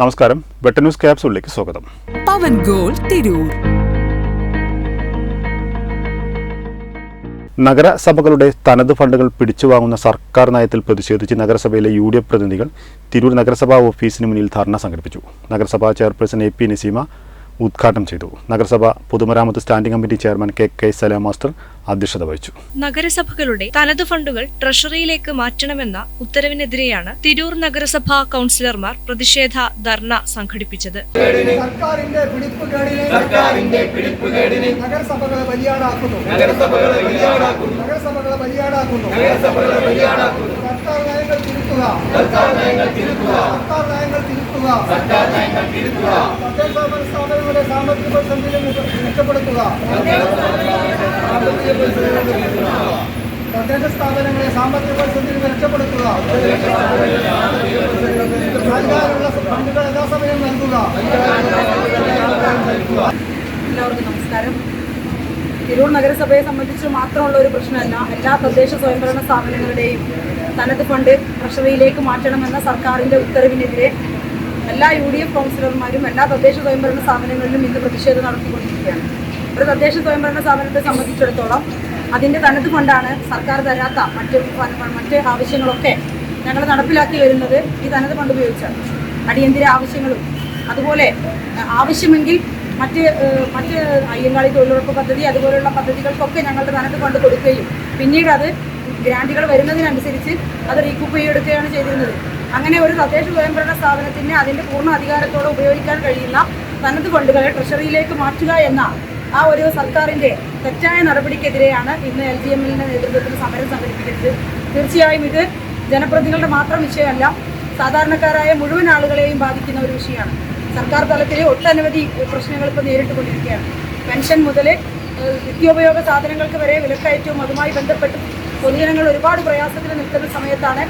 നമസ്കാരം. വെട്ട ന്യൂസ് ക്യാപ്സൂളിലേക്ക് സ്വാഗതം. പവൻ ഗോൾ തിരൂർ. നഗരസഭകളുടെ തനത് ഫണ്ടുകൾ പിടിച്ചുവാങ്ങുന്ന സർക്കാർ നയത്തിൽ പ്രതിഷേധിച്ച് നഗരസഭയിലെ യു ഡി എഫ് പ്രതിനിധികൾ തിരൂർ നഗരസഭാ ഓഫീസിന് മുന്നിൽ ധർണ സംഘടിപ്പിച്ചു. നഗരസഭാ ചെയർപേഴ്സൺ എ പി നസീമ ഉദ്ഘാടനം ചെയ്തു. നഗരസഭ പൊതുമരാമത്ത് standing committee chairman K K Salam master അധ്യക്ഷത വഹിച്ചു. നഗരസഭകളുടെ തനത് ഫണ്ടുകൾ ട്രഷറിയിലേക്ക് മാറ്റണമെന്ന ഉത്തരവിനെതിരെയാണ് തിരൂർ നഗരസഭാ കൗൺസിലർമാർ പ്രതിഷേധ ധർണ സംഘടിപ്പിച്ചത്. നഗരസഭകളെ നഗരസഭകളെ ബലിയാടാക്കുന്നു. നഗരസഭകളെ ബലിയാടാക്കുന്നു. നഗരസഭകളെ ബലിയാടാക്കുന്നു. സർക്കാർ നയങ്ങൾ തിരുത്തുക. സർക്കാർ നയങ്ങൾ തിരുത്തുക. സർക്കാർ നയങ്ങൾ തിരുത്തുക. സർക്കാർ നയങ്ങൾ തിരുത്തുക. സ്ഥാപനങ്ങളുടെ സാമ്പത്തിക പ്രതിസന്ധിയിൽ മെച്ചപ്പെടുത്തുക തദ്ദേശ സ്ഥാപനങ്ങളെ സാമ്പത്തിക പ്രതിസന്ധിയിൽ മെച്ചപ്പെടുത്തുക നൽകാനുള്ള ഫണ്ടുകൾ യഥാസമയം നൽകുക. എല്ലാവർക്കും നമസ്കാരം. തിരൂർ നഗരസഭയെ സംബന്ധിച്ച് മാത്രമുള്ള ഒരു പ്രശ്നമല്ല എല്ലാ തദ്ദേശ സ്വയംഭരണ സ്ഥാപനങ്ങളുടെയും തനത് ഫണ്ട് ട്രഷറിയിലേക്ക് മാറ്റണമെന്ന സർക്കാരിന്റെ ഉത്തരവിനെതിരെ എല്ലാ യു ഡി എഫ് കൗൺസിലർമാരും എല്ലാ തദ്ദേശ സ്വയംഭരണ സ്ഥാപനങ്ങളിലും ഇന്ന് പ്രതിഷേധം നടത്തിക്കൊണ്ടിരിക്കുകയാണ്. ഒരു തദ്ദേശ സ്വയംഭരണ സ്ഥാപനത്തെ സംബന്ധിച്ചിടത്തോളം അതിന്റെ തനത് കൊണ്ടാണ് സർക്കാർ തരാത്ത മറ്റ് മറ്റ് ആവശ്യങ്ങളൊക്കെ ഞങ്ങൾ നടപ്പിലാക്കി വരുന്നത് ഈ തനത് ഫണ്ട് ഉപയോഗിച്ചാണ്. അടിയന്തര ആവശ്യങ്ങളും അതുപോലെ ആവശ്യമെങ്കിൽ മറ്റ് മറ്റ് അയ്യങ്കാളി തൊഴിലുറപ്പ് പദ്ധതി അതുപോലെയുള്ള പദ്ധതികൾക്കൊക്കെ ഞങ്ങളുടെ തനത് കൊണ്ട് കൊടുക്കുകയും പിന്നീട് അത് ഗ്രാന്റുകൾ വരുന്നതിനനുസരിച്ച് അത് റീകൂപ്പ് ചെയ്യെടുക്കുകയാണ് ചെയ്തിരുന്നത്. അങ്ങനെ ഒരു തദ്ദേശ സ്വയംഭരണ സ്ഥാപനത്തിന് അതിന്റെ പൂർണ അധികാരത്തോടെ ഉപയോഗിക്കാൻ കഴിയുന്ന തനത് ഫണ്ടുകളെ ട്രഷറിയിലേക്ക് മാറ്റുക എന്ന ആ ഒരു സർക്കാരിന്റെ തെറ്റായ നടപടിക്കെതിരെയാണ് ഇന്ന് എൽ ജി എമ്മിന്റെ നേതൃത്വത്തിൽ സമരം സംഘടിപ്പിക്കുന്നത്. തീർച്ചയായും ഇത് ജനപ്രതികളുടെ മാത്രം വിഷയമല്ല സാധാരണക്കാരായ മുഴുവൻ ആളുകളെയും ബാധിക്കുന്ന ഒരു വിഷയമാണ്. സർക്കാർ തലത്തിലെ ഒട്ടനവധി പ്രശ്നങ്ങൾ ഇപ്പോൾ നേരിട്ടുകൊണ്ടിരിക്കുകയാണ്. പെൻഷൻ മുതൽ നിത്യോപയോഗ സാധനങ്ങൾക്ക് വരെ വിലക്കയറ്റവും അതുമായി ബന്ധപ്പെട്ട് പൊതുജനങ്ങൾ ഒരുപാട് പ്രയാസത്തിൽ നിൽക്കുന്ന സമയത്താണ്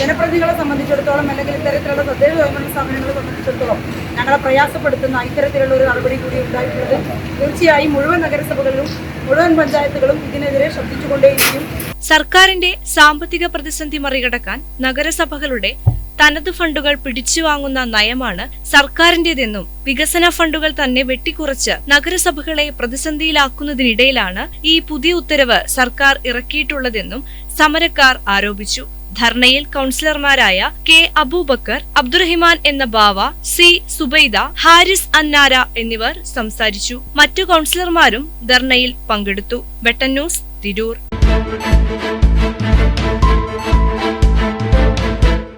ജനപ്രതിനിധികളെ സംബന്ധിച്ചിടത്തോളം അല്ലെങ്കിൽ ഇത്തരത്തിലുള്ള തദ്ദേശ സ്വയംഭരണ സ്ഥാപനങ്ങളെ സംബന്ധിച്ചിടത്തോളം ഞങ്ങളെ പ്രയാസപ്പെടുത്തുന്ന ഇത്തരത്തിലുള്ള ഒരു നടപടി കൂടി ഉണ്ടായിട്ടുള്ളത് തീർച്ചയായും മുഴുവൻ നഗരസഭകളിലും മുഴുവൻ പഞ്ചായത്തുകളും ഇതിനെതിരെ ശ്രദ്ധിച്ചുകൊണ്ടേയിരിക്കും. സർക്കാരിന്റെ സാമ്പത്തിക പ്രതിസന്ധി മറികടക്കാൻ നഗരസഭകളുടെ തനത് ഫണ്ടുകൾ പിടിച്ചുവാങ്ങുന്ന നയമാണ് സർക്കാരിന്റേതെന്നും വികസന ഫണ്ടുകൾ തന്നെ വെട്ടിക്കുറച്ച് നഗരസഭകളെ പ്രതിസന്ധിയിലാക്കുന്നതിനിടയിലാണ് ഈ പുതിയ ഉത്തരവ് സർക്കാർ ഇറക്കിയിട്ടുള്ളതെന്നും സമരക്കാർ ആരോപിച്ചു. ധർണയിൽ കൗൺസിലർമാരായ കെ അബൂബക്കർ അബ്ദുറഹിമാൻ എന്ന ബാവ സി സുബൈദ ഹാരിസ് അന്നാര എന്നിവർ സംസാരിച്ചു. മറ്റു കൗൺസിലർമാരും ധർണയിൽ പങ്കെടുത്തു. വെട്ടൻ ന്യൂസ് തിരൂർ.